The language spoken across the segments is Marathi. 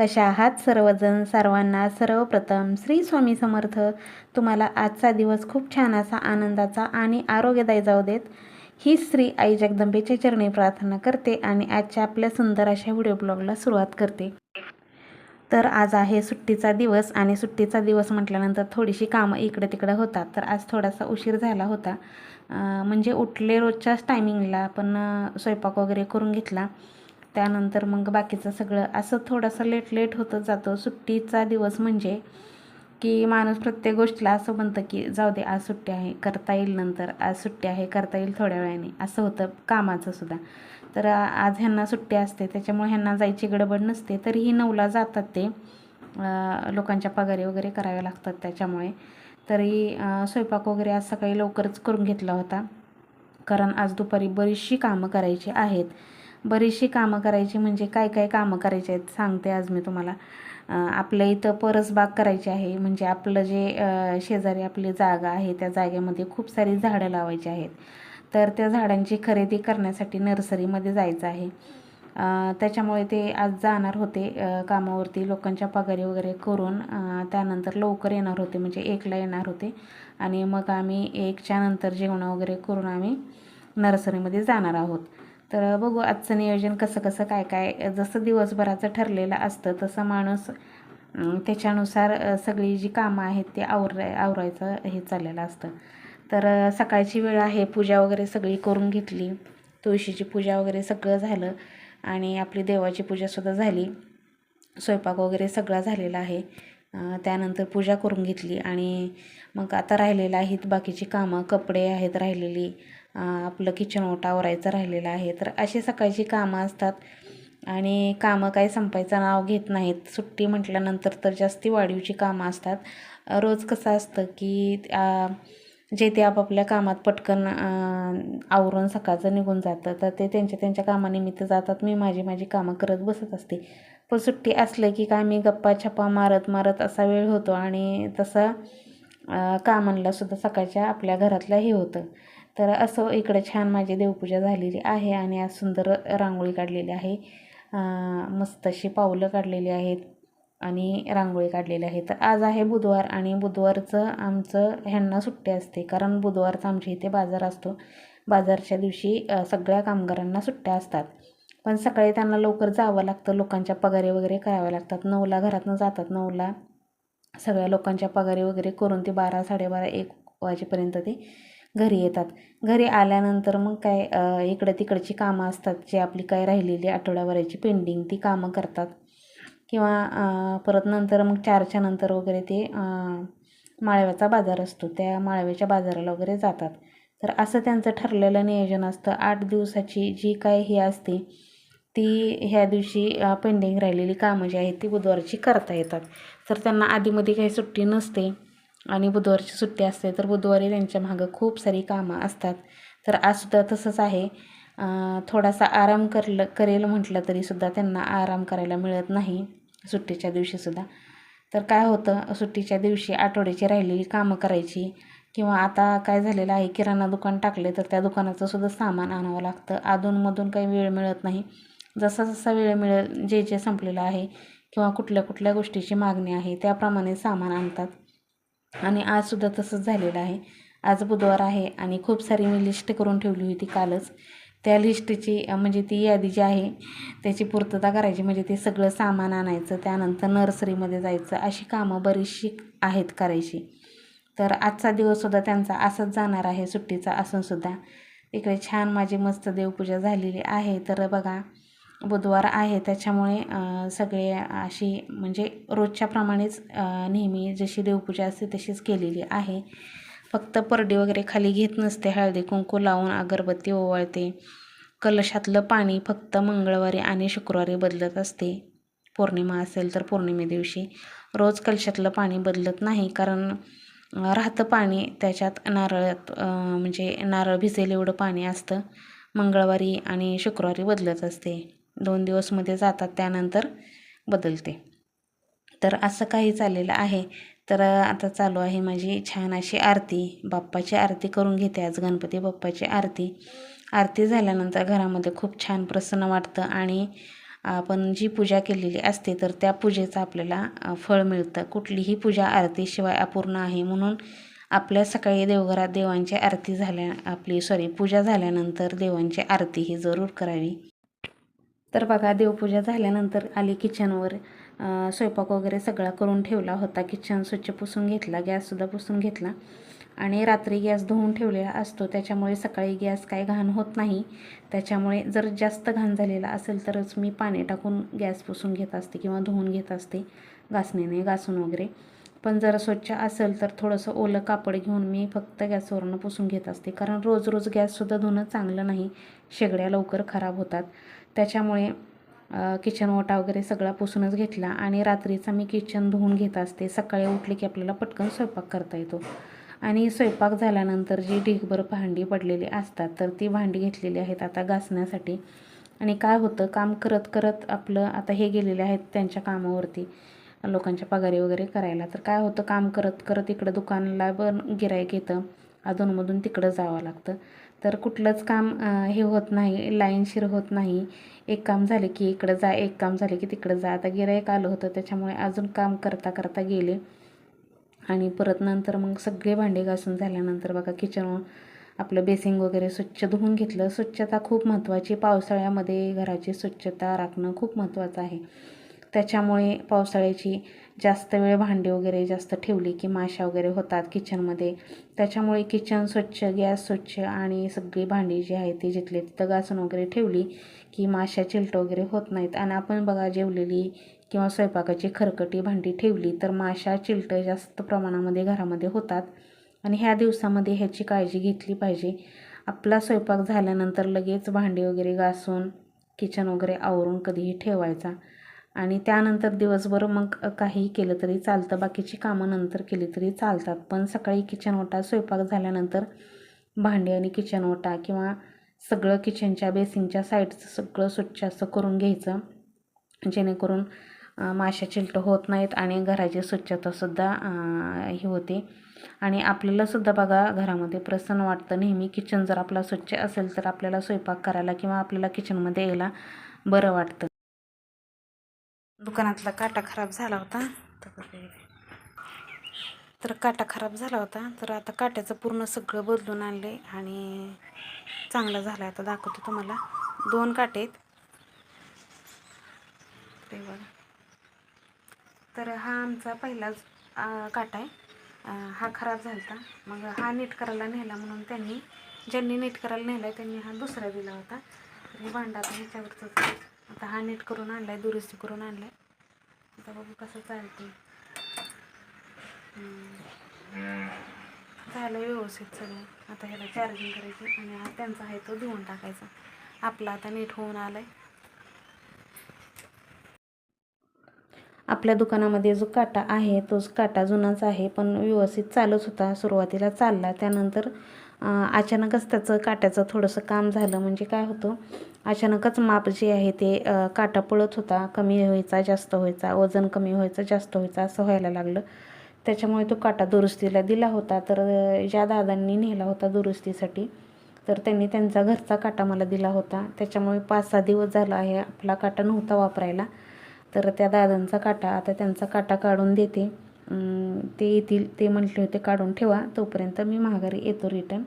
कशा आहात सर्वजण? सर्वांना सर्वप्रथम श्री स्वामी समर्थ. तुम्हाला आजचा दिवस खूप छान असा आनंदाचा आणि आरोग्यदायी जाऊ देत. ही श्री आई जगदंबेच्या चरणी प्रार्थना करते आणि आजच्या आपल्या सुंदर अशा व्हिडिओ ब्लॉगला सुरुवात करते. तर आज आहे सुट्टीचा दिवस आणि सुट्टीचा दिवस म्हटल्यानंतर थोडीशी कामं इकडे तिकडे होतात. तर आज थोडासा उशीर झाला होता. म्हणजे उठले रोजच्याच टायमिंगला पण स्वयंपाक वगैरे करून घेतला. त्यानंतर मग बाकीचं सगळं असं थोडंसं लेट लेट होतं जातं. सुट्टीचा दिवस म्हणजे की माणूस प्रत्येक गोष्टीला असं म्हणतं की जाऊ दे आज सुट्टी आहे करता येईल नंतर. आज सुट्टी आहे करता येईल थोड्या वेळाने. असं होतं कामाचं सुद्धा. तर आज ह्यांना सुट्टी असते त्याच्यामुळे ह्यांना जायची गडबड नसते. तरीही नऊला जातात ते. लोकांच्या पगारी वगैरे कराव्या लागतात त्याच्यामुळे. तरी स्वयंपाक वगैरे आज सकाळी लवकरच करून घेतला होता. कारण आज दुपारी बरीचशी कामं करायची आहेत. बरीचशी कामं करायची म्हणजे काय काय कामं करायची आहेत सांगते आज मी तुम्हाला. आपल्या इथं परसबाग करायची आहे. म्हणजे आपलं जे शेजारी आपली जागा आहे त्या जागेमध्ये खूप सारी झाडं लावायची आहेत. तर त्या झाडांची खरेदी करण्यासाठी नर्सरीमध्ये जायचं आहे. त्याच्यामुळे ते आज जाणार होते कामावरती लोकांच्या पगारी वगैरे करून त्यानंतर लवकर येणार होते म्हणजे एकला येणार होते. आणि मग आम्ही एकच्या नंतर जेवण वगैरे करून आम्ही नर्सरीमध्ये जाणार आहोत. तर बघू आजचं नियोजन कसं कसं काय काय जसं दिवसभराचं ठरलेलं असतं तसं माणूस त्याच्यानुसार सगळी जी कामं आहेत ते आवराय आवरायचं हे चाललेलं असतं. तर सकाळची वेळ आहे पूजा वगैरे सगळी करून घेतली. तुळशीची पूजा वगैरे सगळं झालं आणि आपली देवाची पूजासुद्धा झाली. स्वयंपाक वगैरे सगळा झालेला आहे. त्यानंतर पूजा करून घेतली आणि मग आता राहिलेलं आहेत बाकीची कामं कपडे आहेत राहिलेली. आपलं किचन ओटा आवरायचं राहिलेलं आहे. तर अशी सकाळची कामं असतात. आणि कामं काही संपायचं नाव घेत नाहीत. सुट्टी म्हटल्यानंतर तर जास्ती वाढीवची कामं असतात. रोज कसं असतं की जे ते आपापल्या कामात पटकन आवरून सकाळचं निघून जातं. तर ते त्यांच्या त्यांच्या कामानिमित्त जातात. मी माझी माझी कामं करत बसत असते. पण सुट्टी असलं की काय मी गप्पा छप्पा मारत मारत असा वेळ होतो. आणि तसं कामांलासुद्धा सुद्धा सकाळच्या आपल्या घरातलं हे होतं. तर असं इकडं छान माझी देवपूजा झालेली आहे आणि आज सुंदर रांगोळी काढलेली आहे. मस्त अशी पावलं काढलेली आहेत आणि रांगोळी काढलेली आहे तर आज आहे बुधवार आणि बुधवारचं आमचं ह्यांना सुट्टी असते. कारण बुधवारचा आमच्या इथे बाजार असतो. बाजारच्या दिवशी सगळ्या कामगारांना सुट्ट्या असतात. पण सकाळी त्यांना लवकर जावं लागतं. लोकांच्या पगारी वगैरे कराव्या लागतात. नऊला घरातनं जातात. नऊला सगळ्या लोकांच्या पगारी वगैरे करून ते बारा साडेबारा एक वाजेपर्यंत ते घरी येतात. घरी आल्यानंतर मग काय इकडं तिकडची कामं असतात जे आपली काय राहिलेली आठवड्याभराची पेंडिंग ती कामं करतात. किंवा परत नंतर मग चारच्या नंतर वगैरे ते माळव्याचा बाजार असतो. त्या माळव्याच्या बाजाराला वगैरे जातात. तर असं त्यांचं ठरलेलं नियोजन असतं. आठ दिवसाची जी काय ही असते ती ह्या दिवशी पेंडिंग राहिलेली कामं जी आहेत ती बुधवारची करता येतात. तर त्यांना आधीमध्ये काही सुट्टी नसते. आणि बुधवारची सुट्टी असते तर बुधवारी त्यांच्या मागं खूप सारी कामं असतात. तर आजसुद्धा तसंच आहे. थोडासा आराम करलं करेल म्हटलं तरीसुद्धा त्यांना आराम करायला मिळत नाही सुट्टीच्या दिवशीसुद्धा तर काय होतं सुट्टीच्या दिवशी आठवड्याची राहिलेली कामं करायची किंवा आता काय झालेलं आहे किराणा दुकान टाकले तर त्या दुकानाचं सुद्धा सामान आणावं लागतं. अधूनमधून काही वेळ मिळत नाही. जसा जसा वेळ मिळेल जे जे संपलेलं आहे किंवा कुठल्या कुठल्या गोष्टीची मागणी आहे त्याप्रमाणे सामान आणतात. आणि आजसुद्धा तसंच झालेलं आहे. आज बुधवार आहे आणि खूप सारी मी लिस्ट करून ठेवली होती कालच. त्या लिस्टची म्हणजे ती यादी जी आहे त्याची पूर्तता करायची म्हणजे ते सगळं सामान आणायचं त्यानंतर नर्सरीमध्ये जायचं अशी कामं बरीचशी आहेत करायची. तर आजचा दिवससुद्धा त्यांचा असाच जाणार आहे सुट्टीचा असूनसुद्धा इकडे छान माझी मस्त देवपूजा झालेली आहे. तर बघा बुधवार आहे. त्याच्यामुळे सगळे अशी म्हणजे रोजच्याप्रमाणेच नेहमी जशी देवपूजा असते तशीच केलेली आहे. फक्त परडी वगैरे खाली घेत नसते. हळदी कुंकू लावून अगरबत्ती ओवाळते. कलशातलं पाणी फक्त मंगळवारी आणि शुक्रवारी बदलत असते. पौर्णिमा असेल तर पौर्णिमे दिवशी. रोज कलशातलं पाणी बदलत नाही. कारण राहतं पाणी. त्याच्यात नारळात म्हणजे नारळ भिजेल एवढं पाणी असतं. मंगळवारी आणि शुक्रवारी बदलत असते. दोन दिवसमध्ये जातात त्यानंतर बदलते. तर असं काही चाललेलं आहे. तर आता चालू आहे माझी छान अशी आरती. बाप्पाची आरती करून घेते आज गणपती बाप्पाची आरती. आरती झाल्यानंतर घरामध्ये खूप छान प्रसन्न वाटतं आणि आपण जी पूजा केलेली असते तर त्या पूजेचं आपल्याला फळ मिळतं. कुठलीही पूजा आरतीशिवाय अपूर्ण आहे. म्हणून आपल्या सकाळी देवघरात देवांची आरती झाल्या आपली सॉरी पूजा झाल्यानंतर देवांची आरती ही जरूर करावी. तर बघा देवपूजा झाल्यानंतर आली किचनवर स्वयंपाक वगैरे सगळा करून ठेवला होता. किचन स्वच्छ पुसून घेतला गॅससुद्धा पुसून घेतला. आणि रात्री गॅस धुवून ठेवलेला असतो. त्याच्यामुळे सकाळी गॅस काय घाण होत नाही. त्याच्यामुळे जर जास्त घाण झालेला असेल तरच मी पाणी टाकून गॅस पुसून घेत असते किंवा धुवून घेत असते घासणीने घासून वगैरे. पण जर स्वच्छ असेल तर थोडंसं ओलं कापड घेऊन मी फक्त गॅसवरनं पुसून घेत असते. कारण रोज रोज गॅससुद्धा धुणं चांगलं नाही. शेगड्या लवकर खराब होतात. त्याच्यामुळे किचन ओटा वगैरे सगळा पुसूनच घेतला आणि रात्रीचा मी किचन धुवून घेत असते. सकाळी उठले की आपल्याला पटकन स्वयंपाक करता येतो. आणि स्वयंपाक झाल्यानंतर जी ढीगभर भांडी पडलेली असतात तर ती भांडी घेतलेली आहेत आता घासण्यासाठी. आणि काय होतं काम करत करत आपलं आता हे गेलेले आहेत त्यांच्या कामावरती लोकांच्या पगारी वगैरे करायला. तर काय होतं काम करत करत इकडं दुकानला पण गिरायक येतं. अधूनमधून तिकडं जावं लागतं. तर कुठलंच काम हे होत नाही लाईनशीर होत नाही. एक काम झाले की इकडं जा एक काम झाले की तिकडं जा. आता गिराईक आलं होतं त्याच्यामुळे अजून काम करता करता गेले. आणि परत नंतर मग सगळे भांडे घासून झाल्यानंतर बघा किचन आपलं बेसिंग वगैरे स्वच्छ धुवून घेतलं. स्वच्छता खूप महत्त्वाची पावसाळ्यामध्ये घराची स्वच्छता राखणं खूप महत्त्वाचं आहे. त्याच्यामुळे पावसाळ्याची जास्त वेळ भांडी वगैरे जास्त ठेवली की माशा वगैरे होतात किचनमध्ये त्याच्यामुळे किचन स्वच्छ गॅस स्वच्छ आणि सगळी भांडी जी आहे ती जिथले तिथं घासून वगैरे ठेवली की माशा चिलटं वगैरे होत नाहीत. आणि आपण बघा जेवलेली किंवा स्वयंपाकाची खरकटी भांडी ठेवली तर माशा चिलटं जास्त प्रमाणामध्ये घरामध्ये होतात. आणि ह्या दिवसामध्ये ह्याची काळजी घेतली पाहिजे. आपला स्वयंपाक झाल्यानंतर लगेच भांडी वगैरे घासून किचन वगैरे आवरून कधीही ठेवायचा. आणि त्यानंतर दिवसभर मग काही केलं तरी चालतं. बाकीची कामं नंतर केली तरी चालतात. पण सकाळी किचन ओटा स्वयंपाक झाल्यानंतर भांडी आणि किचन ओटा किंवा सगळं किचनच्या बेसिनच्या साईडचं सगळं स्वच्छ असं करून घ्यायचं. जेणेकरून माशा चिलटं होत नाहीत आणि घराची स्वच्छतासुद्धा हे होते. आणि आपल्यालासुद्धा बघा घरामध्ये प्रसन्न वाटतं. नेहमी किचन जर आपला स्वच्छ असेल तर आपल्याला स्वयंपाक करायला किंवा आपल्याला किचनमध्ये यायला बरं वाटतं. दुकानातला काटा खराब झाला होता. तर काटा खराब झाला होता. तर आता काट्याचं पूर्ण सगळं बदलून आणले आणि चांगला झाला आता दाखवतो तुम्हाला. दोन काटे आहेत. ते बघा. तर हा आमचा पहिलाच काटा आहे. हा खराब झाला होता मग हा नीट करायला नेला म्हणून त्यांनी ज्यांनी नीट करायला नेला त्यांनी हा दुसरा दिला होता. तर हे भांडा आता ह्याच्यावरच आता हा नीट करून आणला आहे दुरुस्ती करून आणलाय. आता बघू कसं चालते झालं व्यवस्थित सगळं. आता ह्याला चार्जिंग करायची आणि हा त्यांचा आहे तो धुवून टाकायचा. आपला आता नीट होऊन आलाय. आपल्या दुकानामध्ये जो काटा आहे तोच काटा जुनाच आहे पण व्यवस्थित चालत होता. सुरुवातीला चालला त्यानंतर अचानकच त्याचं काट्याचं थोडंसं काम झालं. म्हणजे काय होतं अचानकच माप जे आहे ते काटा पळत होता. कमी व्हायचा जास्त व्हायचा वजन कमी व्हायचं जास्त व्हायचं असं व्हायला लागलं. त्याच्यामुळे तो काटा दुरुस्तीला दिला होता. तर ज्या दादांनी नेला होता दुरुस्तीसाठी तर त्यांनी त्यांचा घरचा काटा मला दिला होता. त्याच्यामुळे पाच सहा दिवस झाला आहे आपला काटा नव्हता वापरायला. तर त्या दादांचा काटा आता त्यांचा काटा काढून देते. ते येतील ते म्हटले होते काढून ठेवा. तोपर्यंत मी माघारी येतो रिटर्न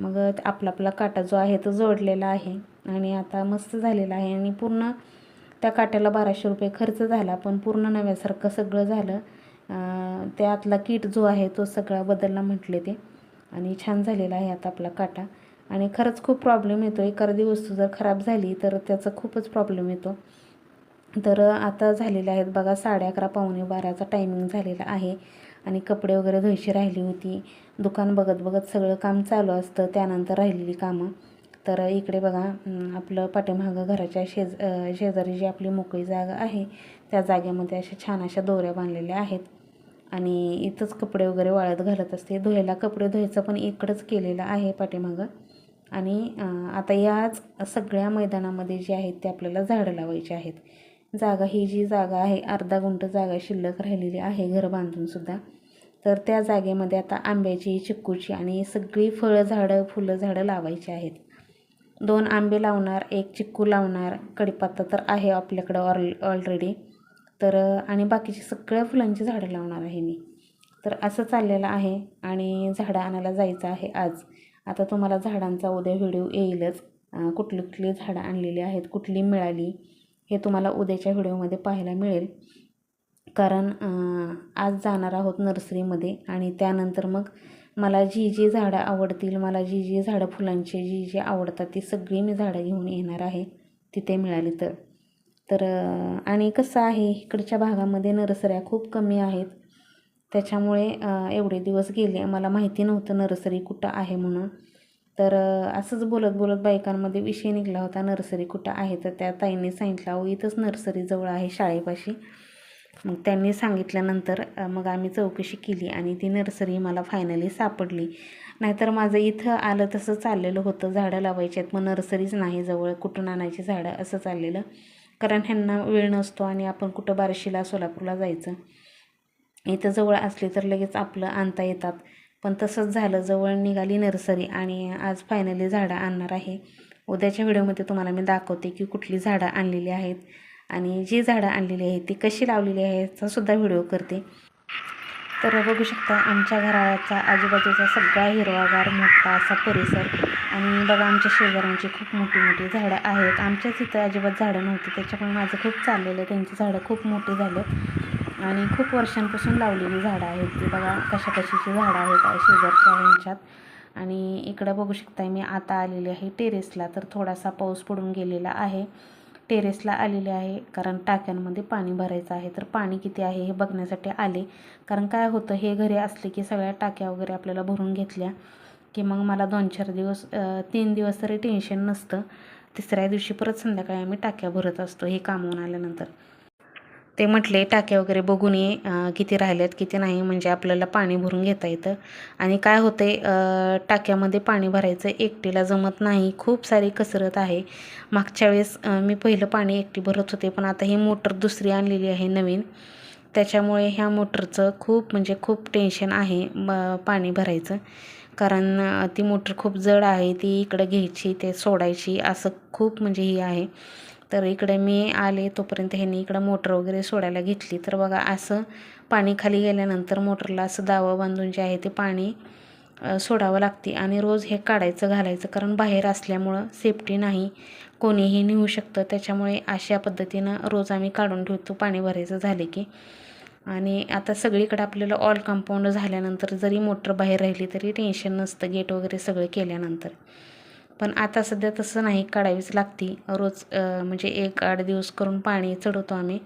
मग आपला आपला काटा जो आहे तो जोडलेला आहे. आणि आता मस्त झालेला आहे. आणि पूर्ण त्या काट्याला बाराशे रुपये खर्च झाला. पण पूर्ण नव्यासारखं सगळं झालं. त्यातला किट जो आहे तो सगळा बदलला म्हटले ते. आणि छान झालेला आहे आता आपला काटा. आणि खरंच खूप प्रॉब्लेम येतो एखादी वस्तू जर खराब झाली तर त्याचा खूपच प्रॉब्लेम येतो. तर आता झालेले आहेत बघा साडे अकरा पावणे बाराचा टायमिंग झालेला आहे. आणि कपडे वगैरे धुयची राहिली होती. दुकान बघत बघत सगळं काम चालू असतं त्यानंतर राहिलेली कामं. तर इकडे बघा आपलं पाठीमागं घराच्या शेज शेजारी जी आपली मोकळी जागा आहे त्या जागेमध्ये अशा छान अशा दोऱ्या बांधलेल्या आहेत. आणि इथंच कपडे वगैरे वाळत घालत असते. धुवायला कपडे धुवायचं पण इकडंच केलेलं आहे पाठीमागं. आणि आता याच सगळ्या मैदानामध्ये जे आहेत ते आपल्याला झाडं लावायची आहेत. जागा ही जी जागा आहे अर्धा गुंठ जागा शिल्लक राहिलेली आहे घर बांधूनसुद्धा तर त्या जागेमध्ये आता आंब्याची चिक्कूची आणि सगळी फळं झाडं फुलं झाडं लावायची आहेत. दोन आंबे लावणार एक चिक्कू लावणार कढीपत्ता तर आहे आपल्याकडं ऑल ऑलरेडी तर आणि बाकीची सगळ्या फुलांची झाडं लावणार आहे मी. तर असं चाललेलं आहे आणि झाडं आणायला जायचं आहे आज. आता तुम्हाला झाडांचा उद्या व्हिडिओ येईलच. कुठली कुठली झाडं आणलेली आहेत कुठली मिळाली हे तुम्हाला उद्याच्या व्हिडिओमध्ये पाहायला मिळेल. कारण आज जाणार आहोत नर्सरीमध्ये आणि त्यानंतर मग मला जी जी झाडं आवडतील मला जी जी झाडं फुलांची जी जी आवडतात ती सगळी मी झाडं घेऊन येणार आहे. तिथे मिळाली तर. तर आणि कसं आहे इकडच्या भागामध्ये नर्सऱ्या खूप कमी आहेत. त्याच्यामुळे एवढे दिवस गेले मला माहिती नव्हतं नर्सरी कुठं आहे म्हणून. तर असंच बोलत बोलत बायकांमध्ये विषय निघाला होता नर्सरी कुठं आहे तर त्या ताईंनी सांगितलं अहो इथंच नर्सरी जवळ आहे शाळेपाशी. मग त्यांनी सांगितल्यानंतर मग आम्ही चौकशी केली आणि ती नर्सरी मला फायनली सापडली. नाहीतर माझं इथं आलं तसं चाललेलं होतं झाडं लावायची आहेत मग नर्सरीच नाही जवळ कुठून आणायची झाडं असं चाललेलं. कारण ह्यांना वेळ नसतो आणि आपण कुठं बार्शीला सोलापूरला जायचं. इथं जवळ असली तर लगेच आपलं आणता येतात. पण तसंच झालं. जवळ निघाली नर्सरी आणि आज फायनली झाडं आणणार आहे. उद्याच्या व्हिडिओमध्ये तुम्हाला मी दाखवते की कुठली झाडं आणलेली आहेत आणि जी झाडं आणलेली आहेत ती कशी लावलेली आहे सुद्धा व्हिडिओ करते. तर बघू शकता आमच्या घराचा आजूबाजूचा सगळा हिरवागार मोठा असा परिसर आणि बघा आमच्या शेजाऱ्यांची खूप मोठी मोठी झाडं आहेत. आमच्याच इथं अजिबात झाडं नव्हती. त्याच्यामुळे माझं खूप चाललेलं त्यांची झाडं खूप मोठी झालं आणि खूप वर्षांपासून लावलेली झाडं आहेत ती. बघा कशा कशाची झाडं आहेत शेजारच्या ह्यांच्यात. आणि इकडं बघू शकताय मी आता आलेली आहे टेरेसला. तर थोडासा पाऊस पडून गेलेला आहे. टेरेसला आलेले आहे कारण टाक्यांमध्ये पाणी भरायचं आहे. तर पाणी किती आहे हे बघण्यासाठी आले. कारण काय होतं हे घरी असले की सगळ्या टाक्या वगैरे आपल्याला भरून घेतल्या की मग मला दोन चार दिवस तीन दिवस तरी टेन्शन नसतं. तिसऱ्या दिवशी परत संध्याकाळी आम्ही टाक्या भरत असतो हे कामवून आल्यानंतर. ते म्हटले टाक्या वगैरे बघून ये किती किती राहिल्यात किती नाही म्हणजे आपल्याला पाणी भरून घेता येतं. आणि काय होते टाक्यामध्ये पाणी भरायचं एकटीला जमत नाही. खूप सारी कसरत आहे. मागच्या वेळेस मी पहिलं पाणी एकटी भरत होते पण आता ही मोटर दुसरी आणलेली आहे नवीन. त्याच्यामुळे ह्या मोटरचं खूप म्हणजे खूप टेन्शन आहे पाणी भरायचं. कारण ती मोटर खूप जड आहे ती इकडं घ्यायची ते सोडायची असं खूप म्हणजे ही आहे. तर इकडे मी आले तोपर्यंत ह्यांनी इकडं मोटर वगैरे सोडायला घेतली. तर बघा असं पाणी खाली गेल्यानंतर मोटरला असं दावा बांधून जे आहे ते पाणी सोडावं लागते आणि रोज हे काढायचं घालायचं. कारण बाहेर असल्यामुळं सेफ्टी नाही कोणीही नेऊ शकतं. त्याच्यामुळे अशा पद्धतीनं रोज आम्ही काढून ठेवतो पाणी भरायचं झाले की. आणि आता सगळीकडे आपल्याला ऑल कंपाऊंड झाल्यानंतर जरी मोटर बाहेर राहिली तरी टेन्शन नसतं गेट वगैरे सगळं केल्यानंतर. पण आता सध्या तसं नाही काढावीच लागती. रोज म्हणजे एक आठ दिवस करून पाणी चढवतो आम्ही.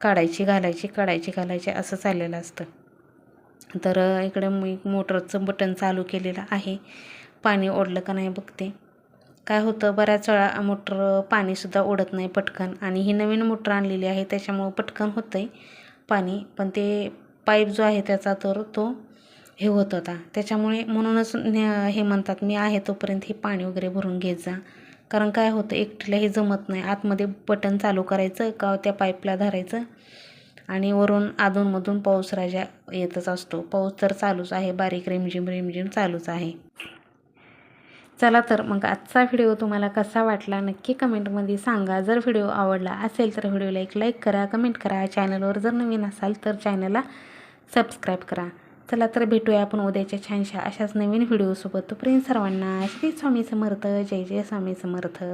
काढायची घालायची काढायची घालायची असं चाललेलं असतं. तर इकडे मी मोटरचं बटन चालू केलेलं आहे. पाणी ओढलं का नाही बघते. काय होतं बऱ्याच वेळा मोटर पाणीसुद्धा ओढत नाही पटकन. आणि ही नवीन मोटर आणलेली आहे त्याच्यामुळं पटकन होतं आहे पाणी. पण ते पाईप जो आहे त्याचा तर तो हे होत होता. त्याच्यामुळे म्हणूनच हे म्हणतात मी आहे तोपर्यंत हे पाणी वगैरे भरून घेत जा. कारण काय होतं एकटीला हे जमत नाही. आतमध्ये बटन चालू करायचं का त्या पाईपला धरायचं? आणि वरून अधूनमधून पाऊस राजा येतच असतो. पाऊस तर चालूच आहे. बारीक रिमझिम रिमझिम चालूच आहे. चला तर मग आजचा व्हिडिओ तुम्हाला कसा वाटला नक्की कमेंटमध्ये सांगा. जर व्हिडिओ आवडला असेल तर व्हिडिओला एक लाईक करा कमेंट करा. चॅनलवर जर नवीन असाल तर चॅनलला सबस्क्राईब करा. चला तर भेटूया आपण उद्याच्या छानशा अशाच नवीन व्हिडिओसोबत. तोपर्यंत सर्वांना श्री स्वामी समर्थ जय जय स्वामी समर्थ.